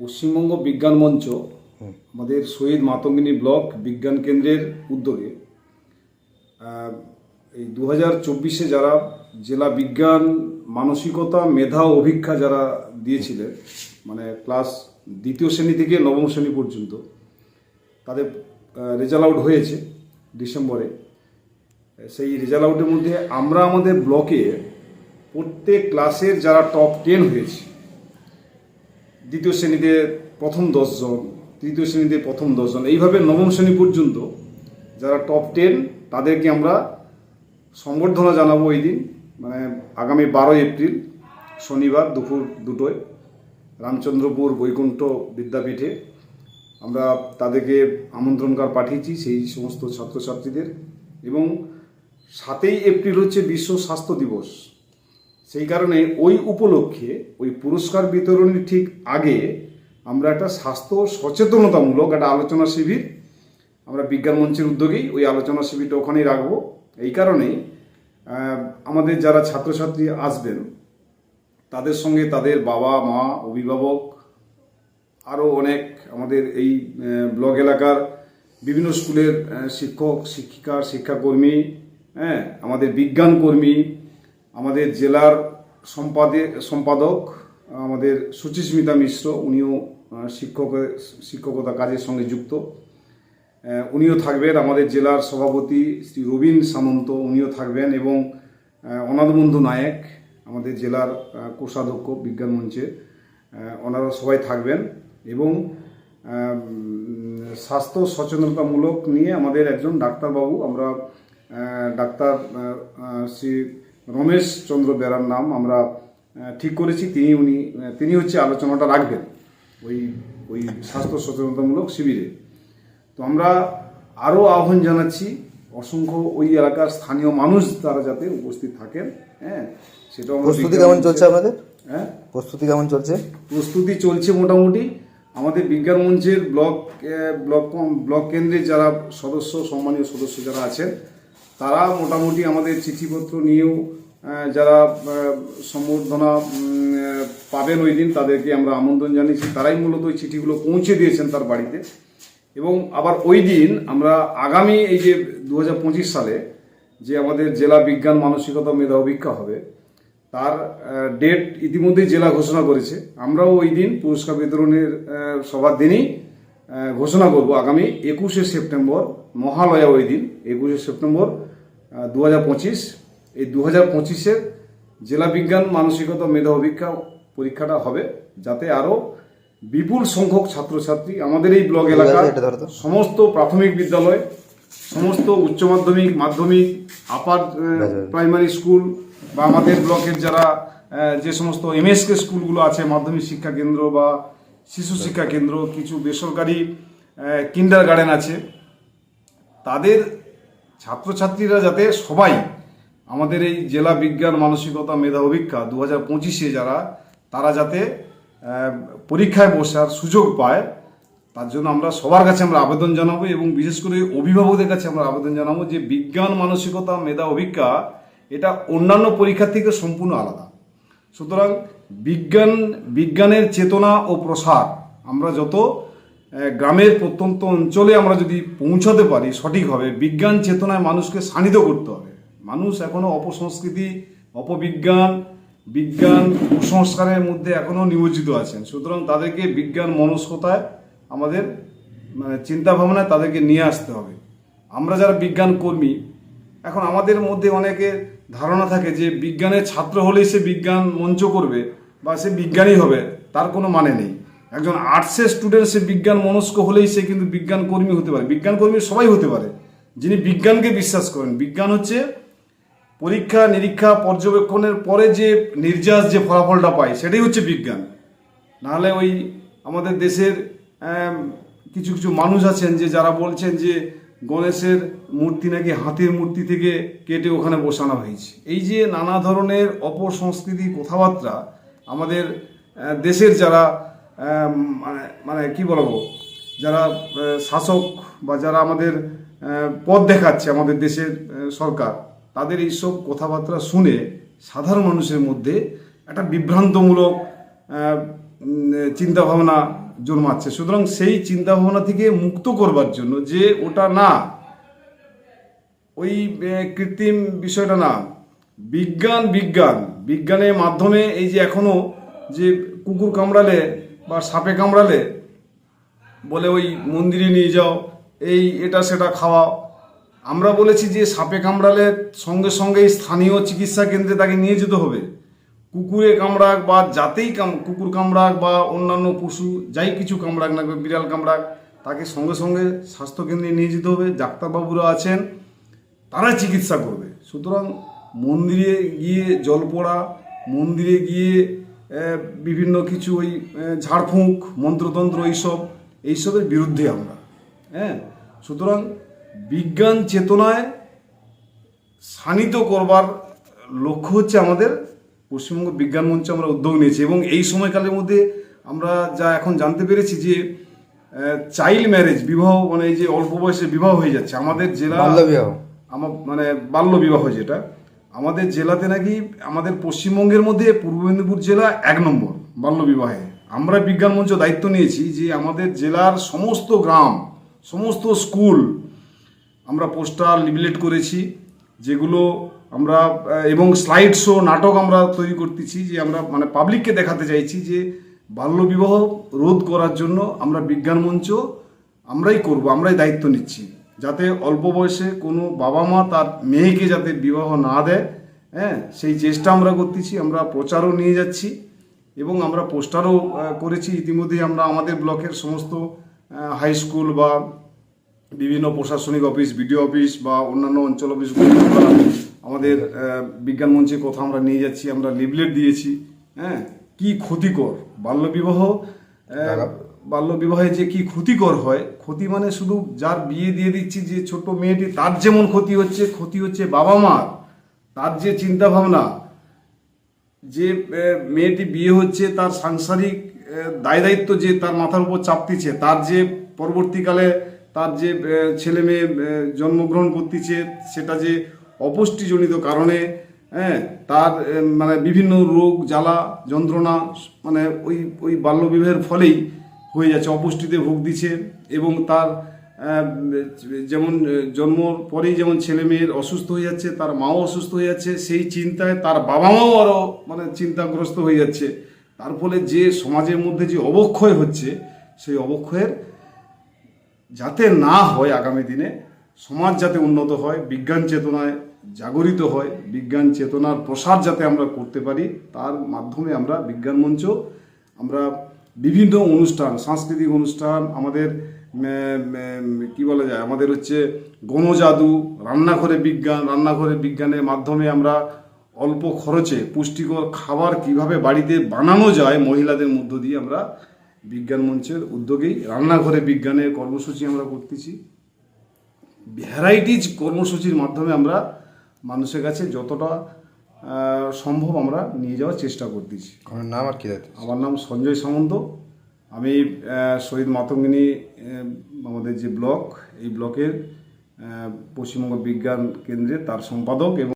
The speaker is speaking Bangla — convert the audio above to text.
পশ্চিমবঙ্গ বিজ্ঞান মঞ্চ আমাদের শহীদ মাতঙ্গিনী ব্লক বিজ্ঞান কেন্দ্রের উদ্যোগে এই দু হাজার চব্বিশে যারা জেলা বিজ্ঞান মানসিকতা মেধা ও অভিক্ষা যারা দিয়েছিলেন মানে ক্লাস দ্বিতীয় শ্রেণি থেকে নবম শ্রেণি পর্যন্ত তাদের রেজাল্ট আউট হয়েছে ডিসেম্বরে। সেই রেজাল্ট আউটের মধ্যে আমরা আমাদের ব্লকে প্রত্যেক ক্লাসের যারা টপ টেন হয়েছে দ্বিতীয় শ্রেণীতে প্রথম দশজন, তৃতীয় শ্রেণীতে প্রথম দশজন, এইভাবে নবম শ্রেণি পর্যন্ত যারা টপ টেন তাদেরকে আমরা সংবর্ধনা জানাব এই দিন মানে আগামী বারোই এপ্রিল, শনিবার দুপুর দুটোয়, রামচন্দ্রপুর বৈকুণ্ঠ বিদ্যাপীঠে। আমরা তাদেরকে আমন্ত্রণ কার্ড পাঠিয়েছি সেই সমস্ত ছাত্রছাত্রীদের। এবং সাতই এপ্রিল হচ্ছে বিশ্ব স্বাস্থ্য দিবস। সেই কারণে ওই উপলক্ষে ওই পুরস্কার বিতরণের ঠিক আগে আমরা একটা স্বাস্থ্য সচেতনতামূলক একটা আলোচনা শিবির, আমরা বিজ্ঞান মঞ্চের উদ্যোগেই ওই আলোচনা শিবিরটা ওখানেই রাখব। এই কারণেই আমাদের যারা ছাত্রছাত্রী আসবেন, তাদের সঙ্গে তাদের বাবা, মা, অভিভাবক আরও অনেক আমাদের এই ব্লক এলাকার বিভিন্ন স্কুলের শিক্ষক, শিক্ষিকা, শিক্ষাকর্মী হ্যাঁ আমাদের বিজ্ঞান কর্মী আমাদের জেলার সম্পাদে সম্পাদক আমাদের সুচিস্মিতা মিশ্র উনিও আহ, শিক্ষক শিক্ষকতা কাজের সঙ্গে যুক্ত। উনিও থাকবেন আমাদের জেলার সভাপতি শ্রী রবীন সামন্ত উনিও থাকবেন এবং অনাথবন্ধু নায়েক আমাদের জেলার কোষাধ্যক্ষ বিজ্ঞান মঞ্চে ওনারা সবাই থাকবেন এবং স্বাস্থ্য সচেতনতামূলক নিয়ে আমাদের একজন ডাক্তারবাবু আমরা ডাক্তার শ্রী রমেশ চন্দ্র বেরার নাম আমরা ঠিক করেছি তিনি উনি তিনি হচ্ছে আলোচনাটা রাখবেন ওই ওই স্বাস্থ্য সচেতনতামূলক শিবিরে। তো আমরা আরও আহ্বান জানাচ্ছি অসংখ্য ওই এলাকার স্থানীয় মানুষ তারা যাতে উপস্থিত থাকেন হ্যাঁ সেটা প্রস্তুতি কেমন চলছে আমাদের হ্যাঁ? প্রস্তুতি কেমন চলছে? প্রস্তুতি চলছে মোটামুটি। আমাদের বিজ্ঞান মঞ্চের ব্লক ব্লক ব্লক কেন্দ্রের যারা সদস্য সম্মানীয় সদস্য যারা আছেন তারা মোটামুটি আমাদের চিঠিপত্র নিয়েও যারা সম্বর্ধনা পাবেন ওই দিন তাদেরকে আমরা আমন্ত্রণ জানিয়েছি। তারাই মূলত ওই চিঠিগুলো পৌঁছে দিয়েছেন তার বাড়িতে। এবং আবার ওই দিন আমরা আগামী এই যে দু হাজার পঁচিশ সালে যে আমাদের জেলা বিজ্ঞান মানসিকতা মেধা হবে, তার ডেট ইতিমধ্যেই জেলা ঘোষণা করেছে। আমরাও ওই দিন পুরস্কার বিতরণের সবার দিনই ঘোষণা করব। আগামী একুশে সেপ্টেম্বর, মহালয়া ওই দিন, একুশে সেপ্টেম্বর দু হাজার পঁচিশ এই দু হাজার পঁচিশের জেলা বিজ্ঞান মানসিকতা মেধা অভিক্ষা পরীক্ষাটা হবে যাতে আরও বিপুল সংখ্যক ছাত্রছাত্রী আমাদের এই ব্লক এলাকার তো। সমস্ত প্রাথমিক বিদ্যালয় সমস্ত উচ্চ মাধ্যমিক মাধ্যমিক আপার প্রাইমারি স্কুল বা আমাদের ব্লকের যারা যে সমস্ত এমএসকে স্কুলগুলো আছে মাধ্যমিক শিক্ষা কেন্দ্র বা শিশু শিক্ষা কেন্দ্র কিছু বেসরকারি কিন্ডার গার্ডেন আছে তাদের ছাত্রছাত্রীরা যাতে সবাই আমাদের এই জেলা বিজ্ঞান, মানসিকতা, মেধা অভিক্ষা দু হাজার পঁচিশে যারা, তারা যাতে পরীক্ষায় বসার সুযোগ পায়, তার জন্য আমরা সবার কাছে আমরা আবেদন জানাব এবং বিশেষ করে অভিভাবকদের কাছে আমরা আবেদন জানাব যে বিজ্ঞান, মানসিকতা, মেধা, অভিজ্ঞা এটা অন্যান্য পরীক্ষার থেকে সম্পূর্ণ আলাদা। সুতরাং বিজ্ঞান, বিজ্ঞানের চেতনা ও প্রসার, আমরা যত গ্রামের প্রত্যন্ত অঞ্চলে আমরা যদি পৌঁছাতে পারি সঠিকভাবে, বিজ্ঞান চেতনায় মানুষকে শানিত করতে হবে। মানুষ এখনও অপসংস্কৃতি, অপবিজ্ঞান, বিজ্ঞান, কুসংস্কারের মধ্যে এখনও নিমজ্জিত আছেন। সুতরাং তাদেরকে বিজ্ঞান মনস্কতায় আমাদের মানে চিন্তা ভাবনায় তাদেরকে নিয়ে আসতে হবে। আমরা যারা বিজ্ঞান কর্মী, এখন আমাদের মধ্যে অনেকের ধারণা থাকে যে বিজ্ঞানের ছাত্র হলেই সে বিজ্ঞান মঞ্চ করবে বা সে বিজ্ঞানী হবে, তার কোনো মানে নেই। একজন আর্টসের স্টুডেন্ট সে বিজ্ঞান মনস্ক হলেই সে কিন্তু বিজ্ঞান কর্মী হতে পারে। বিজ্ঞান কর্মী সবাই হতে পারে। যিনি বিজ্ঞানকে বিশ্বাস করেন। বিজ্ঞান হচ্ছে পরীক্ষা, নিরীক্ষা, পর্যবেক্ষণের পরে যে নির্যাস যে ফলাফলটা পায়, সেটাই হচ্ছে বিজ্ঞান। নাহলে ওই আমাদের দেশের কিছু কিছু মানুষ আছেন যে যারা বলছেন যে গণেশের মূর্তি নাকি হাতির মূর্তি থেকে কেটে ওখানে বসানো হয়েছে। এই যে নানা ধরনের অপসংস্কৃতি কথাবার্তা আমাদের দেশের যারা মানে মানে কি বলব? যারা শাসক বা যারা আমাদের পথ দেখাচ্ছে আমাদের দেশের সরকার, তাদের এইসব কথাবার্তা শুনে সাধারণ মানুষের মধ্যে একটা বিভ্রান্তমূলক চিন্তা ভাবনা জন্মাচ্ছে। সুতরাং সেই চিন্তা ভাবনা থেকে মুক্ত করবার জন্য যে ওটা না, ওই কৃত্রিম বিষয়টা না, বিজ্ঞান বিজ্ঞান, বিজ্ঞানের মাধ্যমে এই যে এখনও যে কুকুর কামড়ালে বা সাপে কামড়ালে বলে ওই মন্দিরে নিয়ে যাও, এই এটা সেটা খাওয়াও। আমরা বলেছি যে সাপে কামড়ালে সঙ্গে সঙ্গে স্থানীয় চিকিৎসা কেন্দ্রে তাকে নিয়ে যেতে হবে। কুকুরে কামড়াক বা যাতেই কাম কুকুর কামড়াক বা অন্যান্য পশু, যাই কিছু কামড়াক না বিড়াল কামড়াক, তাকে সঙ্গে সঙ্গে স্বাস্থ্যকেন্দ্রে নিয়ে যেতে হবে। ডাক্তারবাবুরা আছেন, তারা চিকিৎসা করবে। সুতরাং মন্দিরে গিয়ে জল পড়া, মন্দিরে গিয়ে বিভিন্ন কিছু ওই ঝাড়ফুঁক মন্ত্রতন্ত্র এইসব এইসবের বিরুদ্ধে আমরা। হ্যাঁ সুতরাং বিজ্ঞান চেতনায় শানিত করবার লক্ষ্য হচ্ছে আমাদের পশ্চিমবঙ্গ বিজ্ঞান মঞ্চে আমরা উদ্যোগ নিয়েছি এবং এই সময়কালের মধ্যে আমরা যা এখন জানতে পেরেছি যে চাইল্ড ম্যারেজ বিবাহ মানে এই যে অল্প বয়সে বিবাহ হয়ে যাচ্ছে। আমাদের জেলা আমার মানে বাল্য বিবাহ যেটা আমাদের জেলাতে নাকি আমাদের পশ্চিমবঙ্গের মধ্যে পূর্ব মেদিনীপুর জেলা এক নম্বর বাল্যবিবাহে আমরা বিজ্ঞান মঞ্চ দায়িত্ব নিয়েছি যে আমাদের জেলার সমস্ত গ্রাম, সমস্ত স্কুল আমরা পোস্টার লিবলেট করেছি, যেগুলো আমরা এবং স্লাইড শো নাটক আমরা তৈরি করতেছি যে আমরা মানে পাবলিককে দেখাতে চাইছি যে বাল্যবিবাহ রোধ করার জন্য আমরা বিজ্ঞান মঞ্চ আমরাই করব, আমরাই দায়িত্ব নিচ্ছি। যাতে অল্প বয়সে কোনো বাবা মা তার মেয়েকে যাতে বিবাহ না দেয় হ্যাঁ সেই চেষ্টা আমরা করতেছি, আমরা প্রচারও নিয়ে যাচ্ছি এবং আমরা পোস্টারও করেছি। ইতিমধ্যে আমরা আমাদের ব্লকের সমস্ত হাই স্কুল বা বিভিন্ন প্রশাসনিক অফিস বিডিও অফিস বা অন্যান্য অঞ্চল অফিসগুলো আমাদের বিজ্ঞান মঞ্চে কথা আমরা নিয়ে যাচ্ছি, আমরা লিভলেট দিয়েছি হ্যাঁ কি ক্ষতিকর? বাল্যবিবাহ আহ, বাল্যবিবাহে যে কি ক্ষতিকর হয় ক্ষতি মানে শুধু যার বিয়ে দিয়ে দিচ্ছি যে ছোট মেয়েটি তার যেমন ক্ষতি হচ্ছে ক্ষতি হচ্ছে বাবা মার। তার যে চিন্তা ভাবনা যে মেয়েটি বিয়ে হচ্ছে তার সাংসারিক দায় দায়িত্ব যে তার মাথার উপর চাপতিছে তার যে পরবর্তীকালে তার যে ছেলে মেয়ে জন্মগ্রহণ করতেছে সেটা যে অপুষ্টিজনিত কারণে হ্যাঁ তার মানে বিভিন্ন রোগ জ্বালা যন্ত্রণা মানে ওই ওই বাল্যবিবাহের ফলেই হয়ে যাচ্ছে, অপুষ্টিতে ভোগ দিচ্ছে এবং তার যেমন জন্মর পরেই যেমন ছেলে মেয়ের অসুস্থ হয়ে যাচ্ছে, তার মাও অসুস্থ হয়ে যাচ্ছে, সেই চিন্তায় তার বাবা মাও আরও মানে চিন্তাগ্রস্ত হয়ে যাচ্ছে। তার ফলে যে সমাজের মধ্যে যে অবক্ষয় হচ্ছে, সেই অবক্ষয়ের যাতে না হয় আগামী দিনে, সমাজ যাতে উন্নত হয়, বিজ্ঞান চেতনায় জাগরিত হয়, বিজ্ঞান চেতনার প্রসার যাতে আমরা করতে পারি, তার মাধ্যমে আমরা বিজ্ঞান মঞ্চ, আমরা বিভিন্ন অনুষ্ঠান, সাংস্কৃতিক অনুষ্ঠান, আমাদের কি বলা যায়, আমাদের হচ্ছে গণজাদু, রান্নাঘরে বিজ্ঞান, রান্নাঘরে বিজ্ঞানের মাধ্যমে আমরা অল্প খরচে পুষ্টিকর খাবার কীভাবে বাড়িতে বানানো যায়, মহিলাদের মধ্য দিয়ে আমরা বিজ্ঞান মঞ্চের উদ্যোগেই রান্নাঘরে বিজ্ঞানের কর্মসূচি আমরা করতেছি। ভ্যারাইটিজ কর্মসূচির মাধ্যমে আমরা মানুষের কাছে যতটা সম্ভব আমরা নিয়ে যাওয়ার চেষ্টা করতেছি। আমার নাম আর কি আমার নাম সঞ্জয় সামন্ত। আমি শহীদ মাতঙ্গিনী আমাদের যে ব্লক এই ব্লকের পশ্চিমবঙ্গ বিজ্ঞান কেন্দ্রে তার সম্পাদক এবং